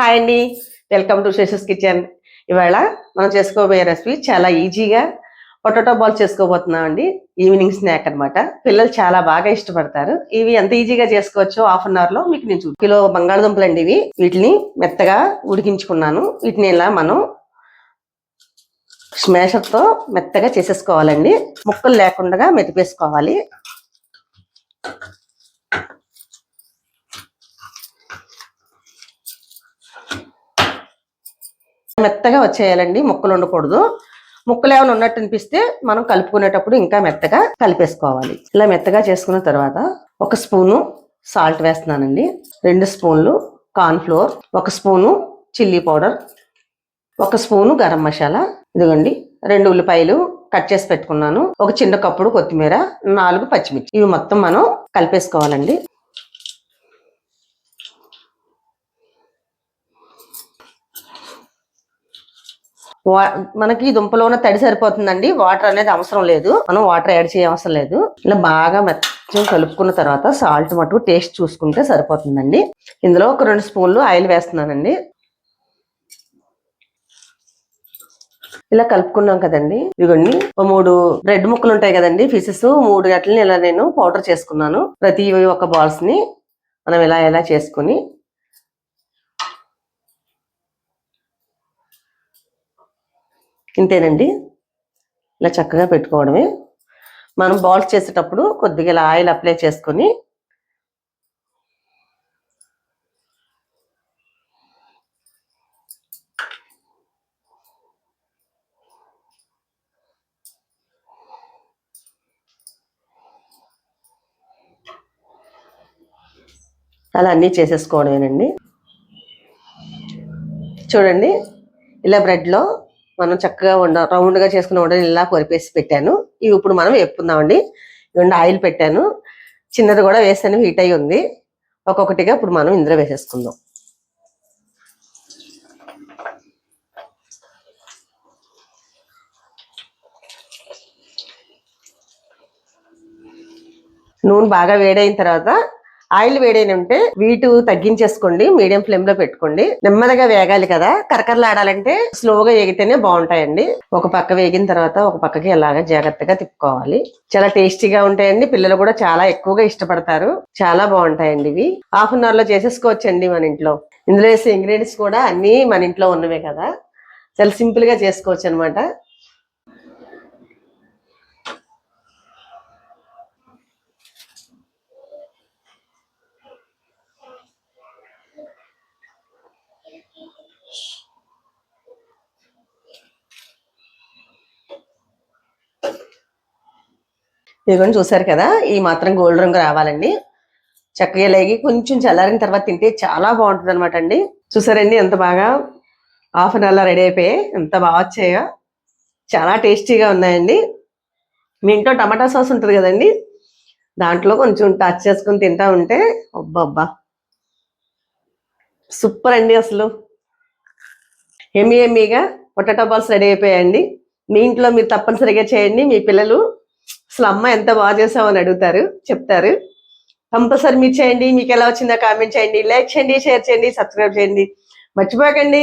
Hi అండి. Welcome to Seshas kitchen ఇవాళ మనం చేసుకోబోయే రెసిపీ చాలా ఈజీగా పొటాటో బాల్ చేసుకోబోతున్నాం అండి. ఈవినింగ్ స్నాక్ అన్నమాట. పిల్లలు చాలా బాగా ఇష్టపడతారు. ఇవి ఎంత ఈజీగా చేసుకోవచ్చో హాఫ్ అన్ అవర్లో మీకు నేను చూ కిలో బంగాళదుంపలు అండి ఇవి. వీటిని మెత్తగా ఉడికించుకున్నాను. వీటిని ఇలా మనం స్మాషర్తో మెత్తగా చేసేసుకోవాలండి. ముక్కలు లేకుండా మెతిపేసుకోవాలి మెత్తగా వచ్చేయాలండి ముక్కలు ఉండకూడదు ముక్కలు ఏమైనా ఉన్నట్టు అనిపిస్తే మనం కలుపుకునేటప్పుడు ఇంకా మెత్తగా కలిపేసుకోవాలి. ఇలా మెత్తగా చేసుకున్న తర్వాత ఒక స్పూను సాల్ట్ వేస్తున్నానండి. రెండు స్పూన్లు కార్న్ఫ్లోర్ ఒక స్పూను చిల్లీ పౌడర్ ఒక స్పూను గరం మసాలా. ఇదిగోండి రెండు ఉల్లిపాయలు కట్ చేసి పెట్టుకున్నాను. ఒక చిన్న కప్పుడు కొత్తిమీర నాలుగు పచ్చిమిర్చి. ఇవి మొత్తం మనం కలిపేసుకోవాలండి. మనకి దుంపలో దుంపలోన తడి సరిపోతుందండి. వాటర్ అనేది అవసరం లేదు. మనం వాటర్ యాడ్ చేయవసరం లేదు. ఇలా బాగా మెచ్చం కలుపుకున్న తర్వాత సాల్ట్ మటుకు టేస్ట్ చూసుకుంటే సరిపోతుందండి. ఇందులో ఒక రెండు స్పూన్లు ఆయిల్ వేస్తున్నానండి. ఇలా కలుపుకున్నాం కదండి. ఇదిగోండి. మూడు బ్రెడ్ ముక్కలు ఉంటాయి కదండి పీసెస్. మూడు గట్లని ఇలా నేను పౌడర్ చేసుకున్నాను. ప్రతి ఒక్క బాల్స్ని మనం ఇలా ఇలా చేసుకుని ఇంతేనండి. ఇలా చక్కగా పెట్టుకోవడమే. మనం బాల్స్ చేసేటప్పుడు కొద్దిగా ఇలా ఆయిల్ అప్లై చేసుకొని అలా అన్నీ చేసేసుకోవడమేనండి. చూడండి ఇలా బ్రెడ్లో మనం చక్కగా వండ రౌండ్గా చేసుకున్న వండని ఇలా కొరిపేసి పెట్టాను. ఇవి ఇప్పుడు మనం వేపుకుందామండి. ఇవ్వండి ఆయిల్ పెట్టాను. చిన్నది కూడా వేసాను హీట్ అయి ఉంది. ఒక్కొక్కటిగా ఇప్పుడు మనం ఇందులో వేసేసుకుందాం. నూనె బాగా వేడైన తర్వాత ఆయిల్ వేడైన ఉంటే వీటు తగ్గించేసుకోండి మీడియం ఫ్లేమ్లో పెట్టుకోండి. నెమ్మదిగా వేగాలి కదా కరకరలాడాలంటే స్లోగా వేగితేనే బాగుంటాయండి. ఒక పక్క వేగిన తర్వాత ఒక పక్కకి ఇలాగా జాగ్రత్తగా తిప్పుకోవాలి. చాలా టేస్టీగా ఉంటాయండి. పిల్లలు కూడా చాలా ఎక్కువగా ఇష్టపడతారు. చాలా బాగుంటాయండి ఇవి. హాఫ్ అన్ అవర్లో చేసేసుకోవచ్చండి మన ఇంట్లో. ఇందులో వేసే ఇంగ్రీడియంట్స్ కూడా అన్ని మన ఇంట్లో ఉన్నవే కదా. చాలా సింపుల్గా చేసుకోవచ్చు అనమాట ఇదిగోండి చూసారు కదా? ఈ మాత్రం గోల్డ్ రంగు రావాలండి. చక్కగా లేగి కొంచెం చల్లారిన తర్వాత తింటే చాలా బాగుంటుంది అనమాట అండి. చూసారండి ఎంత బాగా? హాఫ్ అన్ అవర్ రెడీ అయిపోయాయి ఎంత బాగా వచ్చాయో. చాలా టేస్టీగా ఉన్నాయండి. మీ ఇంట్లో టమాటా సాస్ ఉంటుంది కదండి? దాంట్లో కొంచెం టచ్ చేసుకుని తింటా ఉంటే అబ్బా సూపర్ అండి అసలు. ఎమ్మి ఎమ్మిగా పొటాటో బాల్స్ రెడీ అయిపోయాయండి. మీ ఇంట్లో మీరు తప్పనిసరిగా చేయండి. మీ పిల్లలు అసలు అమ్మ ఎంత బాగా చేసామని అడుగుతారు చెప్తారు. కంపల్సరీ మీరు చేయండి మీకు ఎలా వచ్చిందో కామెంట్ చేయండి లైక్ చేయండి షేర్ చేయండి సబ్స్క్రైబ్ చేయండి. మర్చిపోకండి.